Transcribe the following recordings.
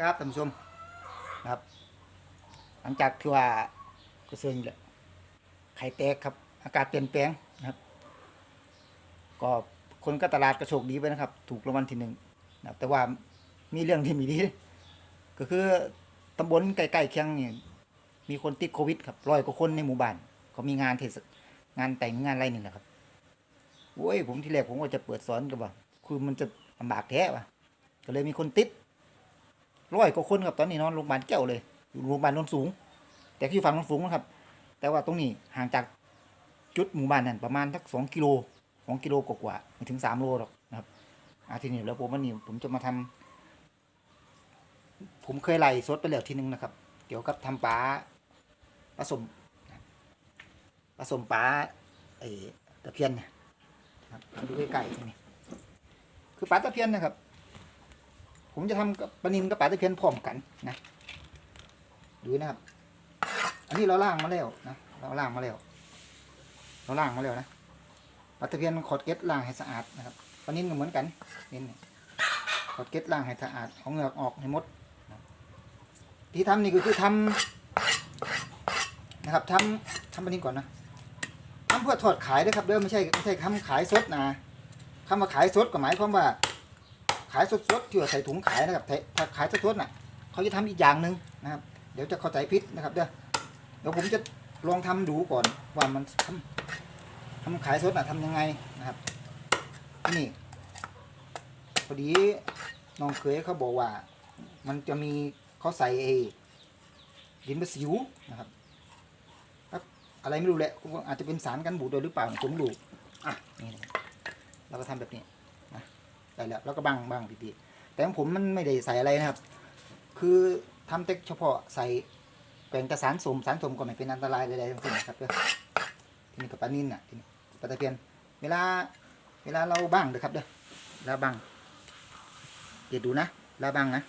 ครับท่านผู้ชมนะครับ หลังจากที่ว่าก็เสื่อนี่แหละไข่แตกครับ อากาศเปลี่ยนแปลงนะครับ ก็คนก็ตลาดก็โชคดีไปนะครับ ถูกรางวัลที่หนึ่งนะแต่ว่ามีเรื่องที่มีดีก็คือตำบลใกล้ๆเคียงเนี่ยมีคนติดโควิดครับร้อยกว่าคนในหมู่บ้านเขามีงานเทศงานแต่งงานอะไรนี่แหละครับโอ้ยผมที่แรกผมก็จะเปิดสอนกับว่าคือมันจะลำบากแท้ว่ะก็เลยมีคนติด ร้อยกว่าคนครับตอนนี้นอนโรงพยาบาลเจ้าเลยอยู่โรงพยาบาลนนสูง แต่ที่ฝั่งนนสูงนะครับ แต่ว่าตรงนี้ห่างจากจุดหมู่บ้านนั่นประมาณสักสองกิโลสองกิโลกว่าๆไม่ถึงสามโลหรอกนะครับอาทีนี้แล้วผมวันนี้ผมจะมาทำผมเคยไล่สดไปแล้วทีนึงนะครับ เกี่ยวกับทำปลาผสมผสมปลาไอ้ตะเพียนเนี่ยนะครับดูใกล้ๆทีนี้คือปลาตะเพียนนะครับ ผมจะทำกับปลานินกับปลาตะเพียนพร้อมกันนะ ดูนะครับ อันนี้เราล่างมาแล้วนะ เราล่างมาแล้ว เราล่างมาแล้วนะปลาตะเพียนขอดเกล็ดล่างให้สะอาดนะครับปลานินก็เหมือนกันนี่นี่ขอดเกล็ดล่างให้สะอาดเอาเหงือกออกให้หมดนะที่ทำนี่ก็คือทำนะครับทำทำปลานินก่อนนะทำเพื่อทอดขายนะครับเด้อไม่ใช่ไม่ใช่ทำขายสดนะคำว่าขายสดก็หมายความว่าายสดๆที่ว่าใส่ถุงขายนะครับถ้าขายสดๆน่ะเขาจะทำอีกอย่างหนึ่งนะครับ เดี๋ยวจะเข้าใจผิดนะครับเดี๋ยวเดี๋ยวผมจะลองทำดูก่อนว่ามันทำทำขายสดน่ะทำยังไงนะครับนี่พอดีน้องเคยเขาบอกว่า มันจะมีเขาใส่เอดินประสิวนะครับอะไรไม่รู้แหละอาจจะเป็นสารกันบูดด้วยหรือเปล่าผมไม่รู้อะนี่เราก็ทำแบบนี้ ได้แล้วแล้วก็บังบังดีๆแต่ของผมมันไม่ได้ใส่อะไรนะครับ คือทำแต่เฉพาะใส่แปลงแต่สารสมสารสมก็ไม่เป็นอันตรายใดๆทั้งสิ้นครับเด้อทีนี้กับปลานินอะทีนี้ปลาตะเพียน เวลา เวลาเราบังเด้อครับเด้อเวลาบังเดี๋ยวดูนะเวลาบังนะ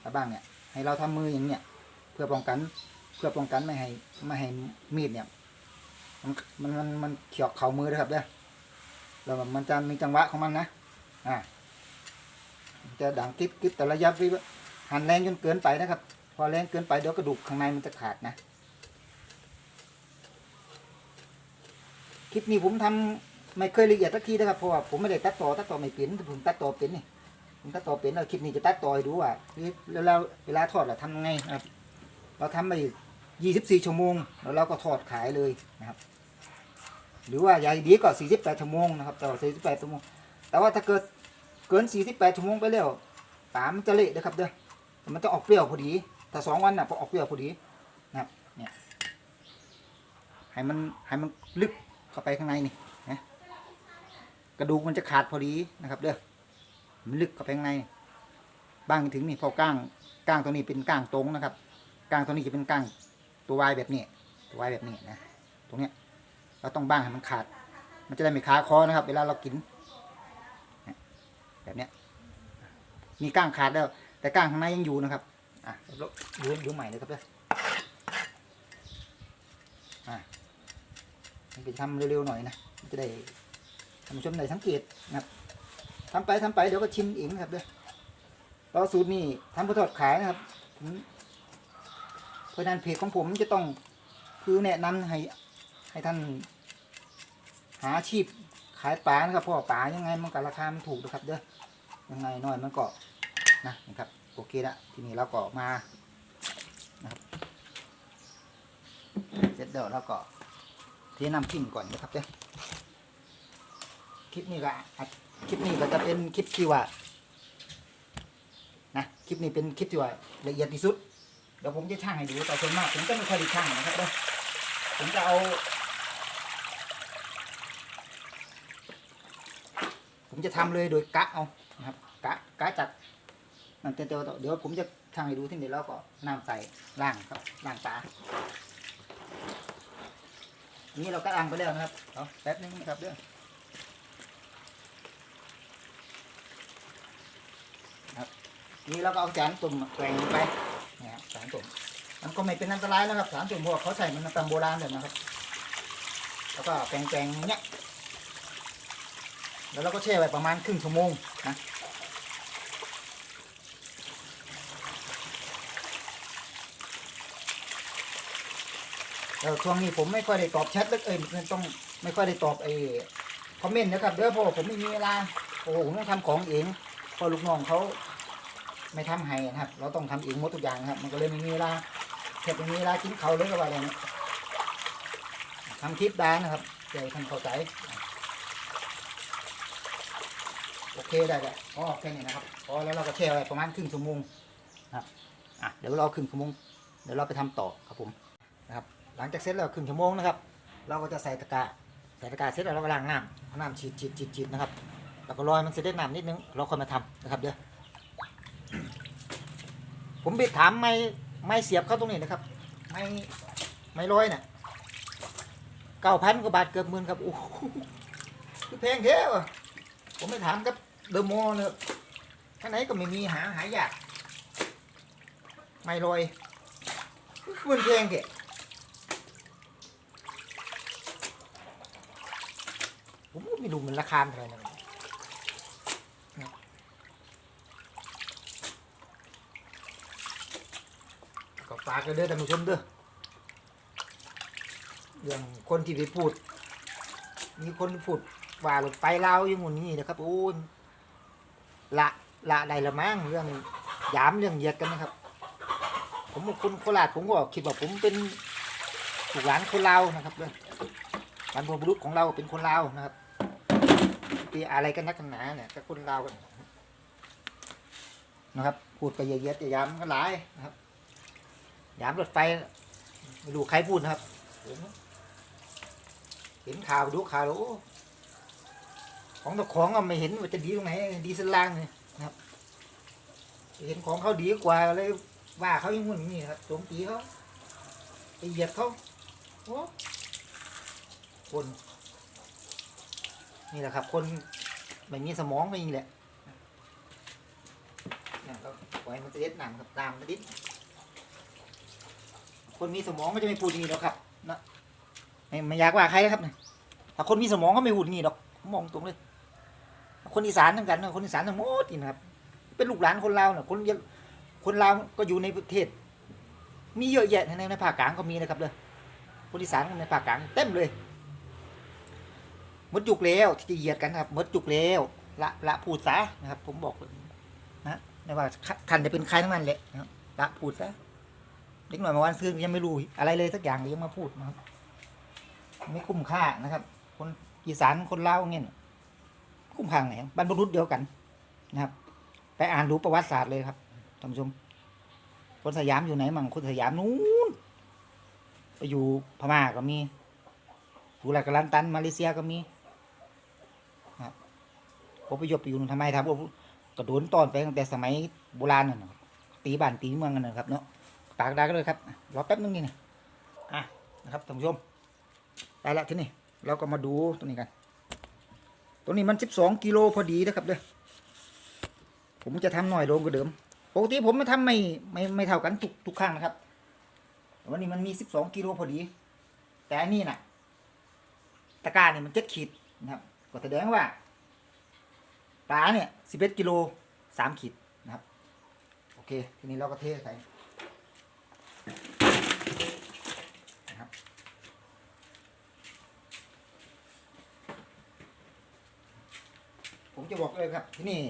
เวลาบังเนี่ย ให้เราทำมืออย่างเนี้ยเพื่อป้องกัน เพื่อป้องกันไม่ให้ไม่ให้มีดเนี่ยมันมันมันเขียกเข่ามือนะครับเด้อแล้วมันจะมีจังหวะของมันนะ อ่าจะดังกิ๊บกิ๊บแต่ระยะวิบหันแรงจนเกินไปนะครับ พอแรงเกินไปเดี๋ยวกระดูกข้างในมันจะขาดนะ คลิปนี้ผมทำไม่เคยละเอียดสักทีนะครับเพราะว่าผมไม่ได้ตัดต่อตัดต่อไม่เป็นผมตัดต่อเป็นนี่ผมตัดต่อเป็นแล้วคลิปนี้จะตัดต่อให้ดูว่าเวลาเวลาทอดเราทำไงนะครับเราทำไปยี่สิบสี่ชั่วโมง แล้วเราก็ทอดขายเลยนะครับ หรือว่าใหญ่ดีก็48ชั่วโมงนะครับต่อ48ชั่วโมง แต่ว่าถ้าเกิดเกิน 48 ชั่วโมงไปแล้วปลามันจะเละนะครับเด้อมันจะออกเปรี้ยวพอดีถ้าสองวันน่ะพอออกเปรี้ยวพอดีนะครับเนี่ยให้มันให้มันลึกเข้าไปข้างในนี่นะกระดูกมันจะขาดพอดีนะครับเด้อมันลึกเข้าไปข้างในบ้างถึงนี่พอก้างก้างตัวนี้เป็นก้างตรงนะครับก้างตัวนี้จะเป็นก้างตัววายแบบนี้ตัววายแบบนี้นะตรงเนี้ยเราต้องบ้างให้มันขาด มันจะได้ไม่คาคอนะครับ เวลาเรากิน แบบเนี้ยมีก้างขาดแล้ว แต่ก้างข้างในยังอยู่นะครับอะดูดูใหม่เลยครับเด้ออะมันเป็นทำเร็วๆหน่อยนะจะได้ท่านผู้ชมได้สังเกตนะครับทำไปทำไปเดี๋ยวก็ชิมเองนะครับเด้อเราสูตรนี้ทำเพื่อทอดขายนะครับผมเพราะฉะนั้นเพจของผมจะต้องคือแนะนำให้ให้ท่านหาอาชีพ ขายปลานะครับเพราะว่าปลายังไงมันก็ราคามันถูกนะครับเด้อยังไงน้อยมันก็นะนะครับโอเคละทีนี้เราก็มานะครับเสร็จแล้วเราก็เทน้ำพิมพ์ก่อนนะครับเด้อคลิปนี้ก็คลิปนี้ก็จะเป็นคลิปที่ว่านะคลิปนี้เป็นคลิปที่ว่าละเอียดที่สุดเดี๋ยวผมจะช่างให้ดูแต่ส่วนมากผมก็ไม่ค่อยได้ช่างนะครับเด้อผมจะเอา ผมจะทำเลยโดยกะเอานะครับกะกะจากนั่นเดี๋ยวเดี๋ยวผมจะทางให้ดูที่นี่แล้วก็น้ำใส่ล่างครับล่างปลานี่เราก็ล้างไปแล้วนะครับเอาแป๊บนึงครับเด้อครับ นี่เราก็เอาจานตุ่มแกว่งไปนะฮะจานตุ่มมันก็ไม่เป็นอันตรายแล้วครับจานตุ่มพว่าเขาใส่มันตำโบราณเลยนะครับ แล้วก็แกว่งๆอย่างเงี้ย แล้วเราก็แช่ไว้ประมาณครึ่งชั่วโมงนะช่วงนี้ผมไม่ค่อยได้ตอบแชทเลยเอ้ยมันต้องไม่ค่อยได้ตอบไอ้คอมเมนต์นะครับเด้อพ่อผมไม่มีเวลาโอ้โหต้องทำของเองพอลูกน้องเขาไม่ทำให้นะครับ เราต้องทำเองหมดทุกอย่างครับ มันก็เลยไม่มีเวลาแทบไม่มีเวลากินเขาเลยก็ว่าอะไรเนี่ทำคลิปได้นะครับเดี๋ยวท่านเข้าใจ โอเคได้แล้วพอแค่นี้นะครับพอแล้วเราก็แช่ไว้ประมาณครึ่งชั่วโมงนะครับอะเดี๋ยวเราครึ่งชั่วโมงเดี๋ยวเราไปทำต่อครับผมนะครับ หลังจากเสร็จแล้วครึ่งชั่วโมงนะครับ เราก็จะใส่ตะกร้าใส่ตะกร้าเสร็จแล้วเราก็ล้างน้ำเอาน้ำฉีดฉีดฉีดฉีดนะครับแล้วก็รอให้มันเสด็จน้ำนิดนึงเราค่อยมาทำนะครับเดี๋ยวผมไปถามไม่ไม่เสียบเข้าตรงนี้นะครับ ไม่ไม่ร้อยน่ะเก้าพันกว่าบาทเกือบหมื่นครับโอ้โหคือแพงแท้ว่ะ ผมไปถามกับเดอะมอลล์เลยข้างไหนก็ไม่มีหาหายาก ไม่ลอยมันแพงแท้ผมก็ไม่รู้มันราคาเท่าไหร่นะก็ฝากกันเด้อท่านผู้ชมเด้อเรื่องคนที่ไปพูด มีคนพูด ว่ารถไฟลาวอยังงูนี้นะครับโอ้ละละใดละมั้งเรื่องยามเรื่องเหยียดกันนะครับ ผมเป็นคนโคราชผมก็คิดว่าผมเป็นลูกหลานคนลาวนะครับเด้อบรรพบุรุษของเราเป็นคนลาวนะครับปีอะไรกันนักกันหนาเนี่ยกับคนลาวกันนะครับ พูดไปเยอะๆจะย้ำกันหลายนะครับย้ำรถไฟไม่รู้ใครพูดนะครับ เห็นข่าวดูข่าวแล้ว ของตะของอะไม่เห็นว่าจะดีตรงไหนดีส้นล่างเลยนะครับเห็นของเขาดีกว่าเลยว่าเขาอย่างงู้นอย่างนี่ครับโจมตีเขาไปเหยียดเขาโอ้คนนี่แหละครับ คนไม่มีสมองไม่มีแหละนั่นก็ปล่อยมันจะเด็ดหนังครับตามมันดิดคนมีสมองก็จะไม่พูดอย่างนี้หรอกครับนะไม่ไม่อยากว่าใครครับนะถ้าคนมีสมองก็ไม่พูดอย่างนี้หรอกมองตรงเลย คนอีสานทั้งกันนะคนอีสานทั้งหมดนี่นะครับ เป็นลูกหลานคนลาวนะคนยคนลาวก็อยู่ในประเทศ มีเยอะแยะในในภาคกลางก็มีนะครับเลยคนอีสานในภาคกลางเต็มเลยมดจุกแล้วที่จะเหยียดกันครับมดจุกแล้วละละพูดซะนะครับ ผมบอกนะไม่ว่าท่านจะเป็นใครทั้งนั้นแหละนะละพูดซะเด็กหน่อยเมาวันซื้อยังไม่รู้อะไรเลยสักอย่างเลยยังมาพูดนะครับ ไม่คุ้มค่านะครับ คนอีสานคนลาวเงี้ย คุ้มค่าไหนบรรพบุรุษเดียวกันนะครับ ไปอ่านรู้ประวัติศาสตร์เลยครับท่านผู้ชม คนสยามอยู่ไหนมั่งคนสยามนู้นไปอยู่พม่าก็มีอยู่อะไรกัลันตันมาเลเซียก็มีผมไปยบไปอยู่นู่นทำไมครับกระโดนตอนไปตั้งแต่สมัยโบราณน่ะตีบ้านตีเมืองกันนะครับเนาะตากได้ก็เลยครับรอแป๊บนึงนี่นะอะนะครับท่านผู้ชมได้แล้วที่นี้เราก็มาดูตัวนี้กัน ตัวนี้มันสิบสองกิโลพอดีนะครับเด้อผมจะทำหน่อยลงกว่าเดิมปกติผมไม่ทำไม่ไม่ไม่เท่ากันทุกทุกครั้งนะครับวันนี้มันมีสิบสองกิโลพอดี แต่อันนี้น่ะตะกร้าเนี่ยมันเจ็ดขีดนะครับก็แสดงว่าปลาเนี่ยสิบเอ็ดกิโลสามขีดนะครับ โอเค ทีนี้เราก็เทใส่นะครับผม จะบอกเลยครับ ที่นี่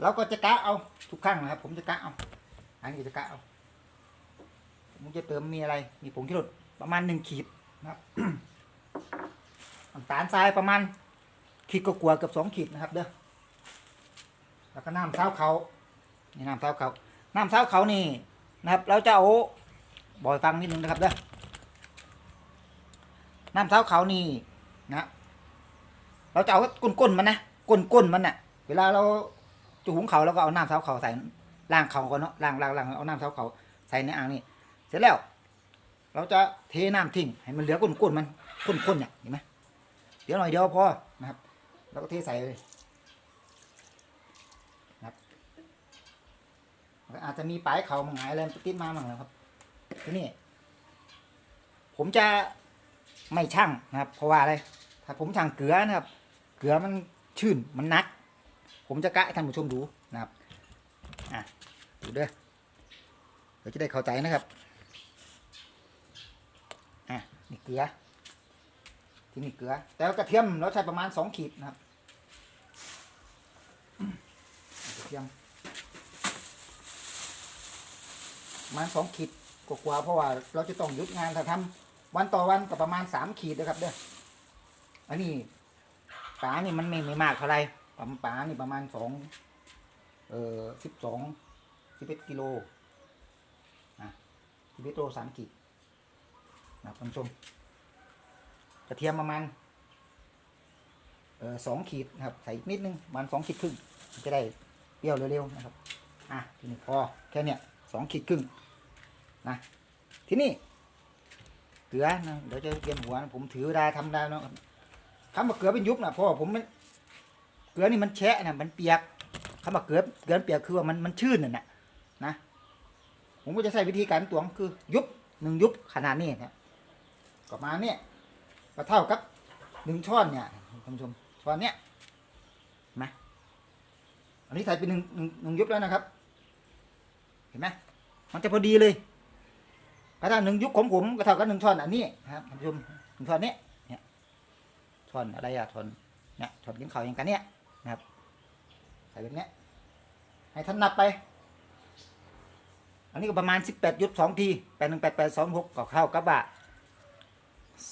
เราก็จะกะเอาทุกครั้งนะครับ ผมจะกะเอา อันนี้จะกะเอาผมจะเติมมีอะไร มีผงชูรสประมาณหนึ่งขีดนะครับน้ำตาลทรายประมาณขีดก็กลัวาเกับสองขีดนะครับ เด้อแล้วก็น้ำเท้าเขานี่น้ำเท้าเขาน้ำเท้าเขานี่นะครับ เราจะเอาบอยฟังนิดนึงนะครับเด้อน้ำเท้าเขานี่นะ เราจะเอาก้นๆมันนะ ก้นๆมันน่ะ เวลาเราจะหุงเขาเราก็เอาน้ำเท้าเขาใส่ล่างเขาก่อนเนาะล่างล่างล่างเอาน้ำเท้าเขาใส่ในอ่างนี่เสร็จแล้ว เราจะเทน้ำทิ้งให้มันเหลือก้นๆมันข้นๆเนี่ยเห็นไหมเดี๋ยวหน่อยเดียวพอนะครับ แล้วก็เทใส่เลยนะครับอาจจะมีปลายเขามังหายอะไรติดมามั่งนะครับทีนี้ผมจะไม่ช่างนะครับ เพราะว่าอะไรถ้าผมช่างเกลือนะครับ เกลือมัน ชื้นมันนัก ผมจะกะให้ท่านผู้ชมดูนะครับอะดูเด้อเดี๋ยวจะได้เข้าใจนะครับอะนี่เกลือที่นี่เกลือ แต่กระเทียมเราใช้ประมาณสองขีดนะครับกระเทียมประมาณสองขีดกว่าเพราะว่าเราจะต้องหยุดงานถ้าทำวันต่อวันก็ประมาณสามขีดนะครับเด้ออันนี้ ปลานี่มันไม่ไม่มากเท่าไหรปลาปลานี่ประมาณสองเอ่อสิบสองสิบเอ็ดกิโลอะสิบเอ็ดโลสามขีดนะครับท่านผู้ชมกระเทียมประมาณเอ่อสองขีดนะครับ ใส่นิดนึงประมาณสองขีดครึ่งจะได้เปรี้ยวเร็วๆนะครับอะทีนี้พอแค่เนี้ยสองขีดครึ่งนะทีนี้เกลือนะเดี๋ยวจะเกียนหัวนะผมถือได้ทำได้เนาะคำว่าเกลือเป็นยุบนะเพราะว่าผมมันเกลือนี่มันแฉะนะมันเปียกคำว่าเกลือเกลือเปียกคือว่ามันมันชื้นน่ะนะนะผมก็จะใช้วิธีการตวงคือ ยุบหนึ่งยุบขนาดนี้นะประมาณเนี้ยก็เท่ากับหนึ่งช้อนเนี่ยท่านผู้ชมช้อนเนี้ยนไหมอันนี้ใส่เป็นหนึ่งหนึ่งหนึ่งยุบแล้วนะครับ เห็นไหมมันจะพอดีเลยกระถ้าหนึ่งยุบของผมก็เท่ากับหนึ่งช้อนอันนี้ครับท่านผู้ชมหนึ่งช้อนเนี้ ยเนี่ยช้อนอะไรอะช้อนเนี่ยช้อนกินข้าวอย่างกันเนี้ยนะครับใส่แบบเนี้ยให้ท่านนับไป อันนี้ก็ประมาณสิบแปดยุบสองทีแปดหนึ่งแปดแปสองหกก็เท่ากับว่า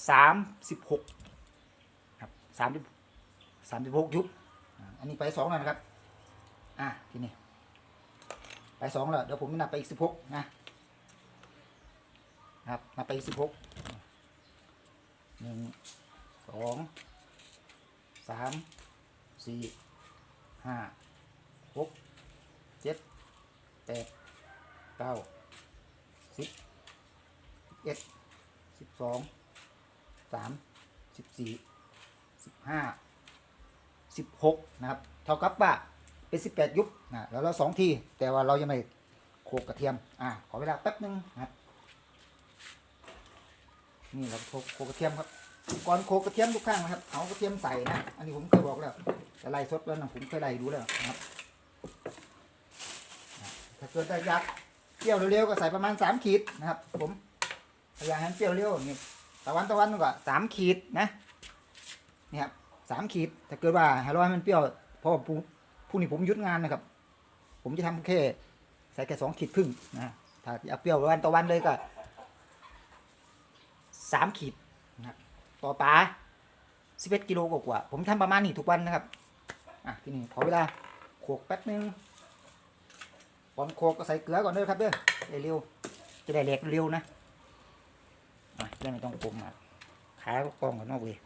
สามสิบหกครับสามสิบสามสิบหกยุบอันนี้ไปสองแล้วนะครับอะทีนี้ไปสองแล้วเดี๋ยวผมนับไปอีกสิบหกนะนะครับนับไปอีกสิบหกหนึ่งสองามสี่ห้าหกเจ็ดแปดเก้าสิบเอ็ดสิบสองสามสิบสี่สิบห้าสิบหกนะครับ เท่ากับว่าเป็นสิบแปดยุบนะแล้วเราสองที แต่ว่าเรายังไม่โขลกกระเทียม อ่าขอเวลาแป๊บนึงนะครับ นี่เราโขลกโขลกกระเทียมครับ ก่อนโขกกระเทียมทุกครั้งนะครับเอากระเทียมใส่นะ อันนี้ผมเคยบอกแล้วแต่ไล่สดแล้วนะผมเคยไล่ดูแล้วนะครับ ถ้าเกิดจะอยากเปรี้ยวเร็วๆก็ใส่ประมาณสามขีดนะครับ ผมถ้าอยากให้มันเปรี้ยวเร็วนี่ตะวันตะวันก็สามขีดนะนี่ครับสามขีดถ้าเกิดว่าให้ร้อยมันเปรี้ยวเพราะว่าพรุ่งพรุ่งนี้ผมยุดงานนะครับ ผมจะทำแค่ใส่แค่สองขีดครึ่งนะถ้าอยากเปรี้ยววันต่อวันเลยก็สามขีด ต่อปลาสิบเอ็ดกิโลกว่า ผมทำประมาณนี้ทุกวันนะครับ อะทีนี้ขอเวลาโขกแป๊บนึงก่อนโขกก็ใส่เกลือก่อนด้อครับเด้อเร็วจะได้แหลกเร็วนะอะเรื่องไม่ต้องกลมอะขากล้องก่อนนอกเลย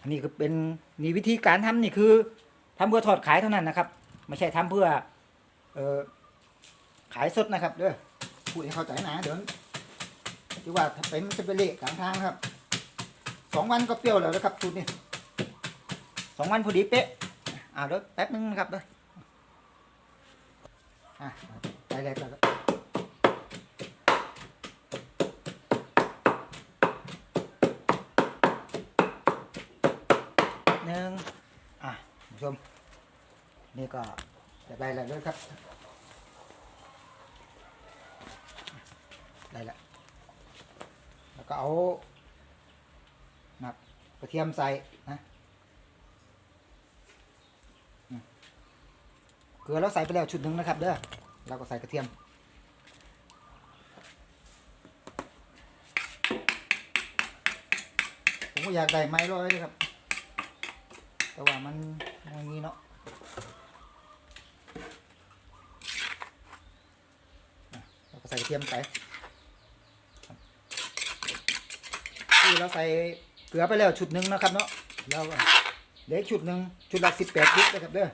อันนี้คือเป็นมีวิธีการทำนี่คือทำเพื่อทอดขายเท่านั้นนะครับ ไม่ใช่ทำเพื่อ เอ่อขายสดนะครับเด้อพูดให้เข้าใจนะเดี๋ยว ที่ว่าถ้าเป็นมันจะเป็นเละกลางทางครับสองวันก็เปรี้ยวแล้วนะครับสูตรนี้สองวันพอดีเป๊ะอ่าเดี๋ยวแป๊บนึงนะครับเด้ออะไปเลยครับหนึ่งอะคุณผู้ชม นี่ก็จะได้แล้วด้วยครับ ได้แล้ว แล้วก็เอานะกระเทียมใส่นะเกลือเราใส่ไปแล้วชุดหนึ่งนะครับเด้อเราก็ใส่กระเทียม ผมก็อยากได้ไม้ร้อยเลยครับ แต่ว่ามันมันมีเนาะเราก็ใส่กระเทียมไปครับที่ เราใส่เกลือไปแล้วชุดหนึ่งนะครับเนาะแล้วเหลืออีกชุดหนึ่งชุดละสิบแปดลิตรนะครับเด้อ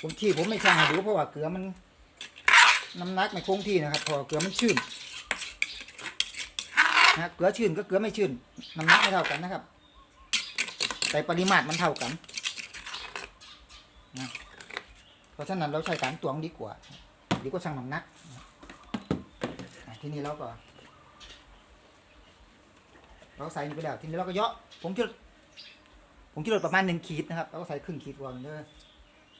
ผมที่ผมไม่ช่างดูเพราะว่าเกลือมันน้ำหนักไม่คงที่นะครับพราะว่าเกลือมันชื้นนะเกลือชื้นก็เกลือไม่ชื้นน้ำหนักไม่เท่ากันนะครับ แต่ปริมาตรมันเท่ากันนะเพราะฉะนั้นเราใช้การตวงดีกว่า ดีกว่าช่างน้ำหนักอะทีนี้เราก็ เราใส่นี่ไปแล้วทีนี้เราก็เยอะผมคิดผมคิดว่าประมาณหนึ่งขีดนะครับเราก็ใส่ครึ่งขีดก่อนเลย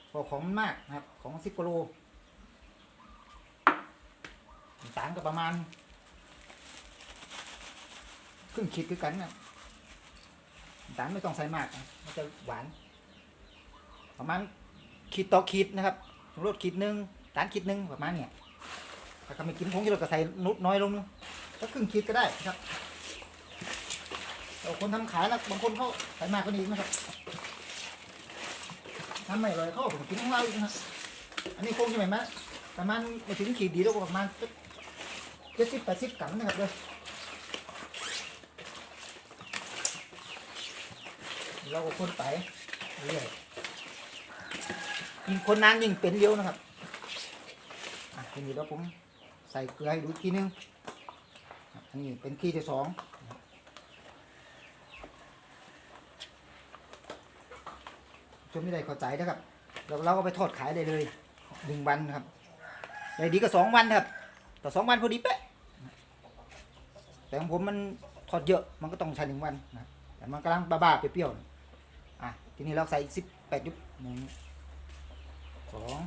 เพอของมันมากนะครับ ของสิบกิโลต่างก็ประมาณครึ่งขีดคือกันนะน้ำตาลไม่ต้องใส่มากมันจะหวาน ประมาณขีดต่อขีดนะครับสมมติขีดหนึ่งตาลขีดหนึ่งประมาณเนี่ยถ้าไม่กินผงชูรสก็ใส่นุดน้อยลงนึงก็ครึ่งขีดก็ได้ครับ แต่คนทำขายนะบางคนเขาใส่มากกว่านี้นะครับทำไม่อร่อยเขาผมกินของเราอีกนะอันนี้คงจะไหม่มาประมาณม่ถึงขีดดีแล้วก็ประมาณเจ็ดสิบแปดสิบกรัมนะครับเลยเราก็คนไปเรื่อยยิ่งคนนานยิ่งเป็นเร็วนะครับอะทีนี้แล้วผมใส่เกลือให้ดูทีนึงอันนี้เป็นขี้ที่สอง ชมไม่ได้เข้าใจนะครับเราเราก็ไปทอดขายได้เลยหนึ่งวันครับได้ดีก็สองวันครับ แต่สองวันพอดีเป๊ะแต่ของผมมันทอดเยอะมันก็ต้องใช้หนึ่งวันนะแต่มันกำลังบ้าๆเปรี้ยวๆอะทีนี้เราใส่อีกสิบแปดยุบหนึ่งสอง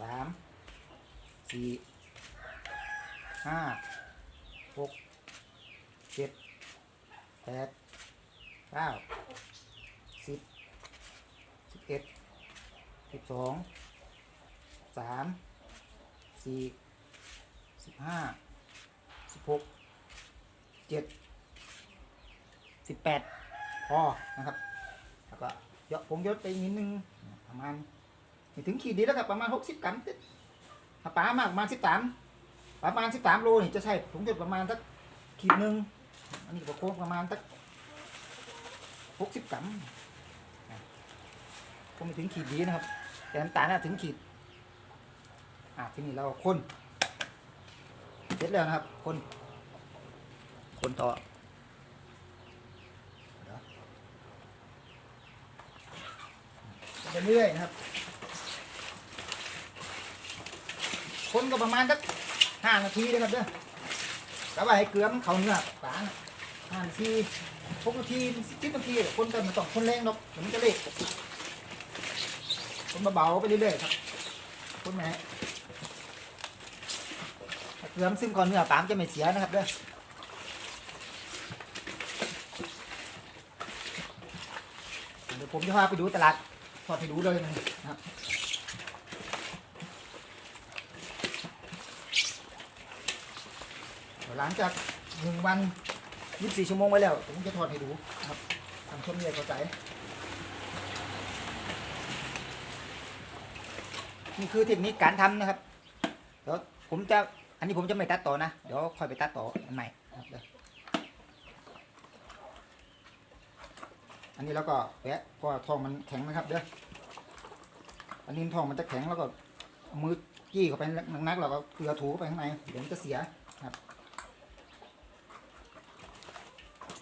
สามสี่ห้าหกเจ็ดแปดเก้า เอ็ดสิบสองสามสี่สิบห้าสิบหกเจ็ดสิบแปดพอนะครับ แล้วก็เยอะผมยศไปนิดนึงประมาณถึงขีดดีแล้วครับประมาณหกสิบกรัมถ้าปลามากประมาณสิบสามประมาณสิบสามโลนี่จะใช่ถุงจะประมาณสักขีดหนึ่งอันนี้ก็โค้งประมาณสักหกสิบกรัม ไม่ถึงขีดดีนะครับ แต่น้ำตาลน่ะถึงขีด อะทีนี้เราคนเสร็จแล้วนะครับ คน คนต่อเดี๋ยวไปเรื่อยนะครับ คนก็ประมาณสักห้านาทีนะครับเด้อแล้วว่าให้เกลือมันเข้าเนื้อปลานห้านาทีหกนาทีสิบนาที คนกันมันต้องคนแรงหรอกเดี๋ยวมันจะเละ คนเบาๆไปเรื่อยๆครับคนไหนให้เกลือมันซึมก่อนเนื้อปามจะไม่เสียนะครับเด้อเดี๋ยวผมจะพาไปดูตลาดทอดให้ดูเลยนะครับหลังจากหนึ่งวันยี่สิบสี่ชั่วโมงไว้แล้ว ผมจะถอดให้ดูครับทำชมเรียเข้าใจ นี่คือเทคนิคการทำนะครับ เดี๋ยวผมจะ อันนี้ผมจะไม่ตัดต่อนะ เดี๋ยวค่อยไปตัดต่ออันใหม่ครับเดี๋ยวอันนี้แล้วก็แปะเพราะทองมันแข็งนะครับ เด้อ อันนี้ทองมันจะแข็งแล้วก็มือจี้เข้าไปนักๆแล้วก็เกลือถูเข้าไปข้างใน เดี๋ยวมันจะเสียครับ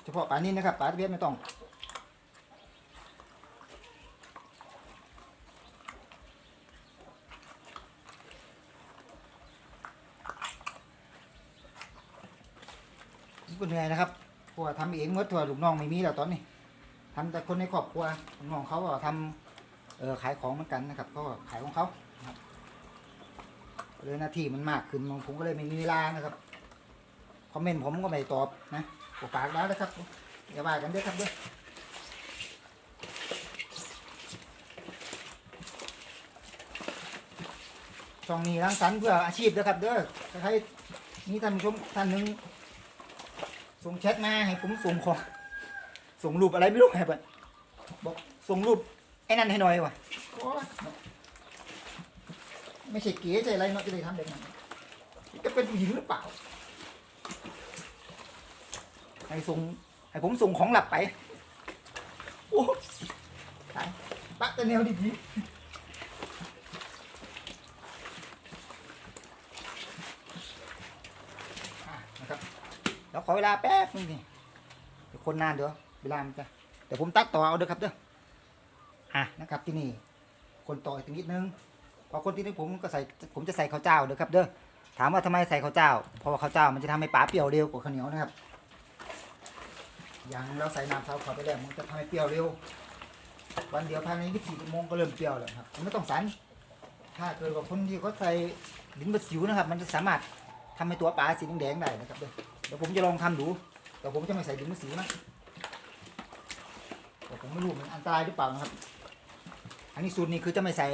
เฉพาะปลานี้นะครับปลาตะเพียนไม่ต้อง ก็เหนื่อยนะครับเพราะว่าทำเองเมื่อตัวลูกน้องไม่มีแล้วตอนนี้ทำแต่คนในครอบครัวลูกน้องเขาก็ทำเออขายของเหมือนกันนะครับเขาก็ขายของเขาเลยหน้าที่มันมากขึ้นผมก็เลยไม่มีเวลานะครับคอมเมนต์ผมก็ไม่ตอบนะก็ฝากแล้วนะครับอย่าว่ากันเด้อครับด้อช่องนี้รังสรรค์เพื่ออาชีพเด้อครับเด้อใครนี่ท่านผู้ชมท่านหนึ่ง ส่งแชทมาให้ผมส่งของ ส่งรูปอะไรไม่รู้ให้ปะบอกส่งรูปไอ้นั่นให้หน่อยว่ะไม่ใช่เก๋ใจอะไรเนาะจะได้ทำแบบนั้นจะเป็นผู้หญิงหรือเปล่าให้ส่งให้ผมส่งของหลับไป โอ้ตายปักแต่แนวดีๆอะนะครับ เดี๋ยวขอเวลาแป๊บนึงนี่เดี๋ยวคนนานเดี๋ยวเวลามันจะเดี๋ยวผมตัดต่อเอาเด้อครับเด้ออะนะครับที่นี่ คนต่ออีกนิดนึงพอคนที่นี่ผมก็ใส่ผมจะใส่ข้าวเจ้าเด้อครับเด้อถามว่าทำไมใส่ข้าวเจ้า เพราะว่าข้าวเจ้ามันจะทำให้ปลาเปรี้ยวเร็วกว่าข้าวเหนียวนะครับ อย่างเราใส่น้ำเช้าเข้าไปแล้วมันจะทำให้เปรี้ยวเร็ว วันเดียวภายใน24ชั่วโมงก็เริ่มเปรี้ยวแล้วครับมันไม่ต้องสันถ้าเกิดว่าคนที่เขาใส่ลิ้นบัดสิวนะครับ มันจะสามารถทำให้ตัวปลาสีแดงๆได้นะครับเดี๋ยวเดี๋ยวผมจะลองทำดู แต่ผมจะไม่ใส่ดินมะสีนะแต่ผมไม่รู้มันอันตรายหรือเปล่านะครับ อันนี้สูตรนี้คือจะไม่ใส่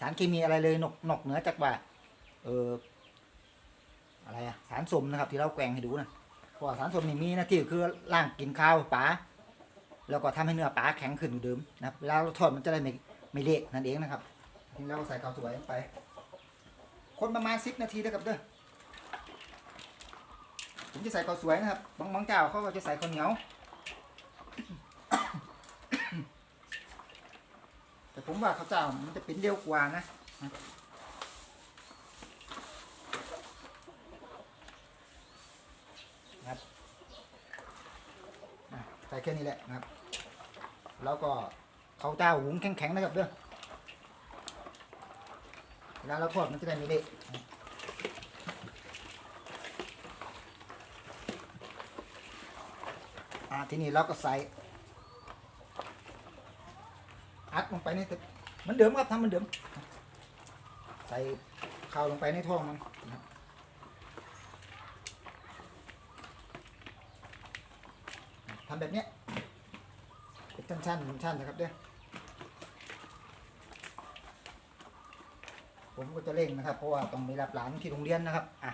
สารเคมีอะไรเลยนกนกเหนือจากว่า เอออะไรอะสารสมนะครับ ที่เราแกงให้ดูนะเพราะสารสมนี่มีหน้าที่คือล่างกินข้าวปลาแล้วก็ทำให้เนื้อปลาแข็งขึ้นกว่าเดิมนะครับเวลาเราทอดมันจะได้ไม่ไม่เละนั่นเองนะครับทีนี้เราก็ใส่ข้าวสวยลงไป คนประมาณสิบนาทีนะครับเด้อ ผมจะใส่ข้าวสวยนะครับ บางบางเจ้าเขาก็จะใส่ข้าวเหนียว แต่ผมว่าข้าวเจ้ามันจะเป็นเร็วกว่านะนะครับใส่แค่นี้แหละนะครับ แล้วก็ข้าวเจ้าหุงแข็งๆนะครับเด้อเวลาเราทอดมันจะได้ไม่เละ อะทีนี้เราก็ใส่อัดลงไปในตึกเหมือนเดิมครับทำเหมือนเดิม ใส่ข้าวลงไปในท้องมันทำแบบเนี้ยเป็นชั้นๆชั้นๆนะครับเด้อผมก็จะเร่งนะครับ เพราะว่าต้องไปรับหลานที่โรงเรียนนะครับอะ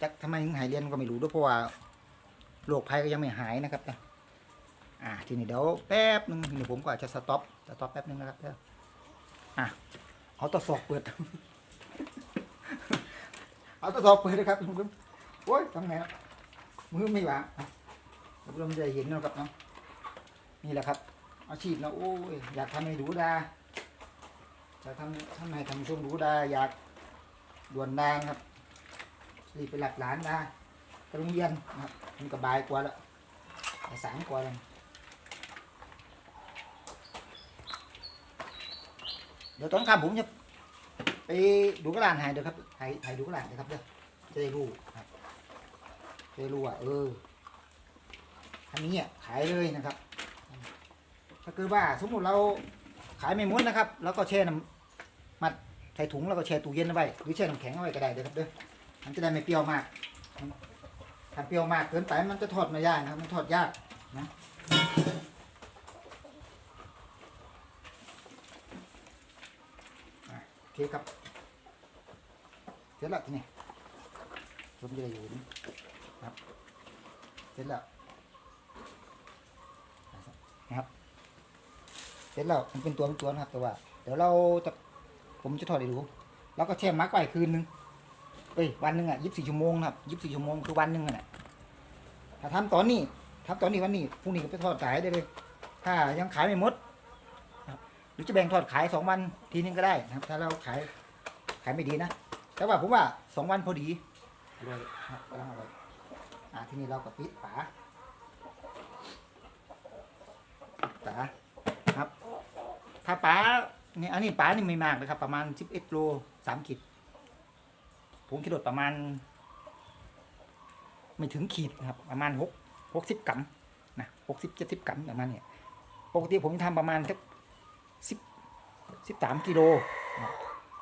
จักทำไมถึงหายเรียนก็ไม่รู้ด้วยเพราะว่า โรคภัยก็ยังไม่หายนะครับนะอะทีนี้เดี๋ยวแป๊บนึงเดี๋ยวผมก็อาจจะสต็อปสต็อปแป๊บนึงนะครับเด้ออะเอาตะสอกเปิด เอาตะสอกเปิดนะครับคุณผู้ชมโอ้ยทำไงครับมือไม่วางอะคุณผู้ชมจะเห็นนะครับเนาะนี่แหละครับอาชีพนะโอ้ยอยากทำให้ดูดาจะทำทำให้ทำช่วงดูดาอยากด่วนดางครับรีบไปหลับหลานดาไปโรงเรียนนะครับ มันก็บายกว่าแล้วสามกว่าเลยเดี๋ยวตอนค่ำผมจะไปดูกระดานหายเดี๋ยวครับถ่ายถ่ายดูกระดานนะครับเดี๋ยวจะได้รู้ครับจะได้รู้ว่าเอออันนี้อะขายเลยนะครับถ้าเกิดว่าสมมติเราขายไม่หมดนะครับ แล้วก็แช่น้ำมัดใส่ถุงแล้วก็แช่ตู้เย็นเอาไว้หรือแช่น้ำแข็งเอาไว้ก็ได้เด้อครับเด้อมันจะได้ไม่เปรี้ยวมาก ถ้าเปรี้ยวมากเกินไปมันจะทอดไม่ได้นะครับ มันทอดยากนะโอเคครับ เสร็จแล้วทีนี้ผมจะได้อยู่นี่ครับ เสร็จแล้วนะครับเสร็จแล้วมันเป็นตัวเป็นตัวนะครับ แต่ว่า เดี๋ยวเราจะผมจะทอดให้ดู แล้วก็แช่มักไว้คืนนึง เอ้ยวันหนึ่งอะยี่สิบสี่ชั่วโมงครับยี่สิบสี่ชั่วโมงคือวันหนึ่งอะนะถ้าทำตอนนี้ทำตอนนี้วันนี้พรุ่งนี้ก็ไปทอดขายได้เลย ถ้ายังขายไม่หมดหรือจะแบ่งทอดขายสองวันทีนึงก็ได้นะครับ ถ้าเราขายขายไม่ดีนะแต่ว่าผมว่าสองวันพอดีเลยครับกำลังอร่อยอ่าทีนี้เราก็ปิดฝาฝาครับ ถ้าปลาเนี่ยอันนี้ปลานี่ไม่มากนะครับ ประมาณสิบเอ็ดโลสามขีด ผมคิดว่าประมาณ ไม่ถึงขีดนะครับ ประมาณหกหกสิบกรัมนะหกสิบเจ็ดสิบกรัมประมาณเนี้ยปกติผมทำประมาณสักสิบสิบสามกิโลนะ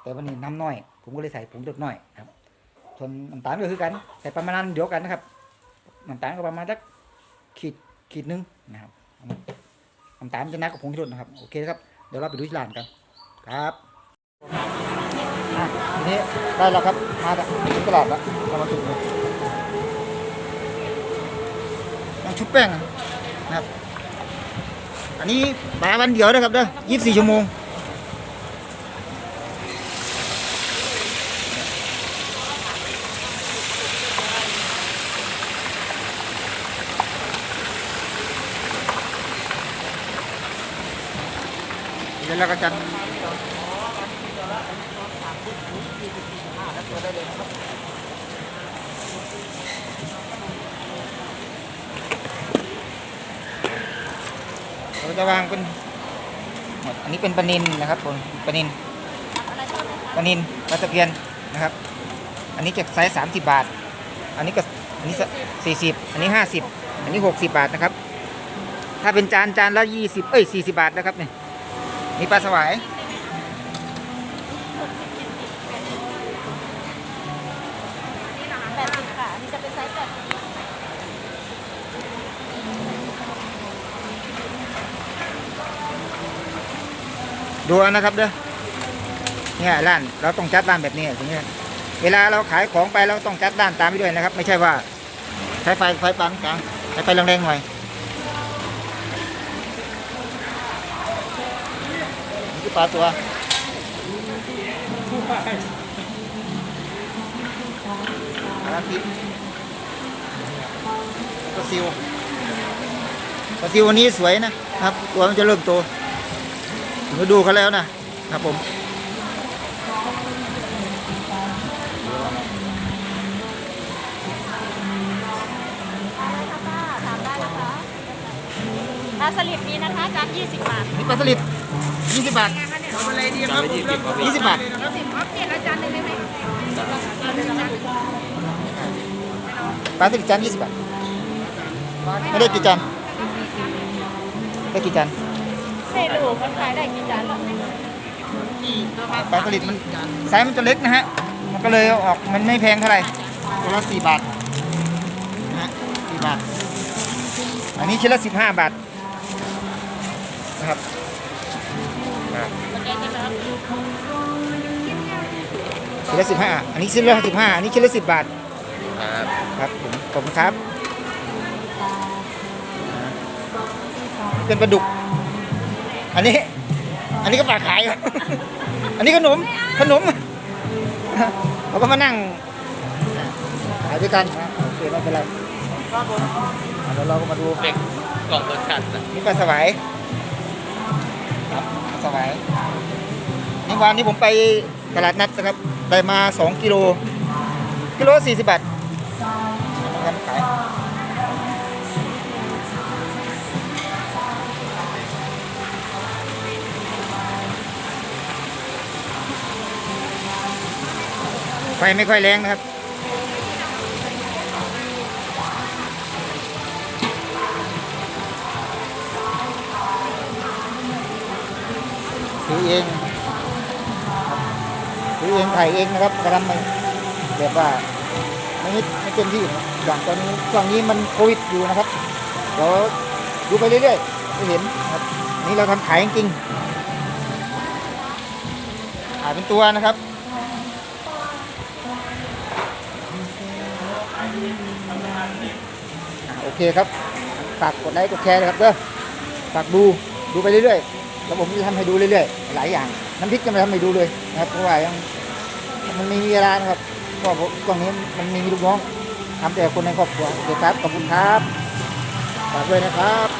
แต่วันนี้น้ำน้อย ผมก็เลยใส่ผงเล็กน้อยนะครับ ส่วนน้ำตาลก็คือกันใส่ประมาณเดียวกันนะครับน้ำตาลก็ประมาณสักขีดขีดนึงนะครับน้ำตาลจะนักกว่าผงชูรสนะครับโอเคครับเดี๋ยวเราไปดูที่ร้านกันครับ อะทีนี้ได้แล้วครับ มาจากถึงตลาดแล้วเรามาถึงเลยต้องชุบแป้งนะครับ อันนี้ปลาวันเดียวนะครับเด้อยี่สิบสี่ชั่วโมงเดี๋ยวเราก็จะ จะวางเป็นหมดอันนี้เป็นปลานินนะครับผมปลานินปลานินปลาตะเพียนนะครับ อันนี้จะไซส์สามสิบบาท อันนี้ก็อันนี้สี่สิบอันนี้ห้าสิบอันนี้หกสิบบาทนะครับ ถ้าเป็นจานจานละยี่สิบเอ้ยสี่สิบบาทนะครับเนี่ยนี่ปลาสวาย ตัวนะครับเด้อเนี่ยร้านเราต้องจัดร้านแบบนี้ถึงเนี่ยเวลาเราขายของไปเราต้องจัดด้านตามไปด้วยนะครับ ไม่ใช่ว่า ใช้ไฟไฟปานกลางใช้ไฟแรงๆหน่อยนี่ปลาตัวปลาทิพย์ปลาซิวปลาซิววันนี้สวยนะครับ ตัวมันจะเริ่มโต ผมไปดูเขาแล้วนะครับผมถามได้นะคะปลาสลิดนี้นะคะจาน20 บาทนี่ปลาสลิด20 บาทอะไรดีครับผมเริ่ม20 บาทเราสิบเอาเปลี่ยนอาจารย์หนึ่งได้ไหมปลาสลิดจาน20 บาท ไม่ได้กี่จานได้กี่จาน ไม่รู้มันขายได้กี่จานหรอกปลาสลิดมันไซส์มันจะเล็กนะฮะ มันก็เลยเอาออกมันไม่แพงเท่าไหร่ตัวละ4บาทนะฮะ4บาท อันนี้ชิ้นละ15บาทนะครับครับชิ้นละ15อันนี้ชิ้นละ15อันนี้ชิ้นละ10บาท ครับครับผมขอบคุณครับ เป็นปลาดุก อันนี้ อันนี้ก็ปลาขายครับอันนี้ขนม ขนมเราก็มานั่งขายด้วยกันนะโอเคไม่เป็นไรอะแล้วเราก็มาดูเด็กกล่องรสชาตินะนี่ปลาสวายครับปลาสวายนี่วันนี้ผมไปตลาดนัดนะครับ ได้มา 2 กิโล กิโล40บาททำขาย ฟไม่ค่อยแรงนะครับถือเองถือเองถ่ายเองนะครับกระทำไม่แบบว่าไม่ไม่เต็มที่อย่างตอนนี้ช่วงนี้มันโควิดอยู่นะครับเดี๋ยวดูไปเรื่อยๆจะเห็นครับนี่เราทำขายจริงๆขายเป็นตัวนะครับอะโอ เคครับ ฝากกดไลค์กดแชร์นะครับเด้อฝากดูดูไปเรื่อยๆแล้วผมจะทำให้ดูเรื่อยๆ หลายอย่าง น้ำพริกจะมาทำให้ดูเลยนะครับเพราะว่ายังมันไม่มีเวลานะครับเพราะผมตรงนี้มันมีลูกน้องทำแต่คนในครอบครัวโอเคครับขอบคุณครับฝากด้วยนะครับ